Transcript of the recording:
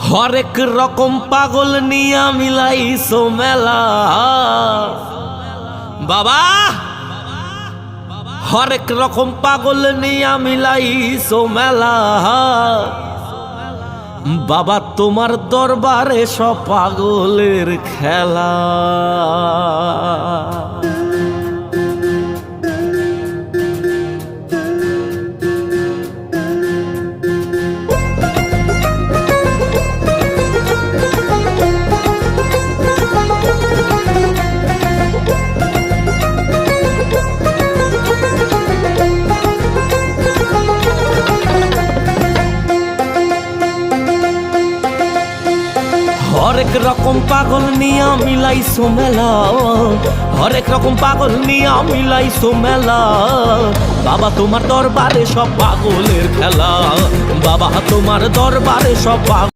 হরেক রকম পাগল নিয়া মিলাইছো মেলা। বাবা! হরেক রকম পাগল নিয়া মিলাইছো মেলা। বাবা, তোমার দরবারে সব পাগলের খেলা। হরেক রকম পাগল নিয়া মিলাই মেলা হরেক রকম পাগল নিয়া মিলাই মেলা বাবা তোমার দরবারে সব পাগলের খেলা বাবা তোমার দরবারে সব পাগল